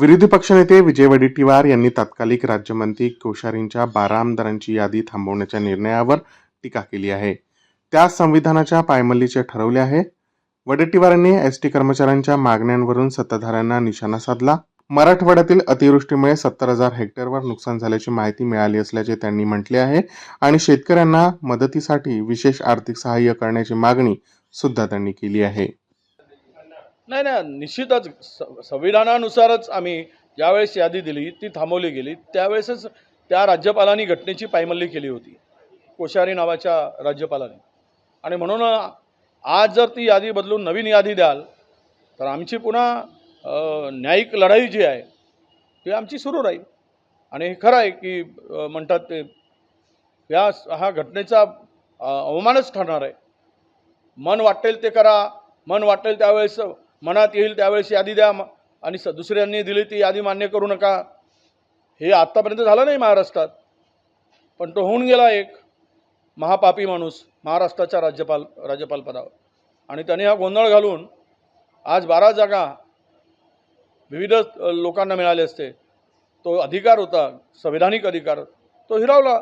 विरोधी पक्षनेते विजय वडेट्टीवार यांनी तात्कालिक राज्यमंत्री कोश्यारींच्या बारा आमदारांची यादी थांबवण्याच्या निर्णयावर टीका केली आहे. त्या संविधानाच्या पायमल्लीचे ठरवले आहे. वडेट्टीवारांनी एस टी कर्मचाऱ्यांच्या मागण्यांवरून सत्ताधाऱ्यांना निशाणा साधला. मराठवाड्यातील अतिवृष्टीमुळे सत्तर हजार हेक्टरवर नुकसान झाल्याची माहिती मिळाली असल्याचे त्यांनी म्हटले आहे आणि शेतकऱ्यांना मदतीसाठी विशेष आर्थिक सहाय्य करण्याची मागणी सुद्धा त्यांनी केली आहे. नाही नाही निश्चितच स संविधानानुसारच आम्ही ज्यावेळेस यादी दिली ती थांबवली गेली त्यावेळेसच त्या राज्यपालांनी घटनेची पायमल्ली केली होती कोश्यारी नावाच्या राज्यपालाने. आणि म्हणून आज जर ती यादी बदलून नवीन यादी द्याल तर आमची पुन्हा न्यायिक लढाई जी आहे ती आमची सुरू राहील. आणि हे खरं आहे की म्हणतात ते या हा घटनेचा अवमानच ठरणार आहे. मन वाटेल ते करा मन वाटेल त्यावेळेस मनात येईल त्यावेळेस यादी द्या. आणि स दुसऱ्यांनी दिली ती यादी मान्य करू नका. हे आत्तापर्यंत झालं नाही महाराष्ट्रात. पण तो होऊन गेला एक महापापी माणूस महाराष्ट्राच्या राज्यपाल राज्यपाल पदावर. आणि त्याने हा गोंधळ घालून आज बारा जागा विविध लोकांना मिळाले असते. तो अधिकार होता संविधानिक अधिकार तो हिरावला.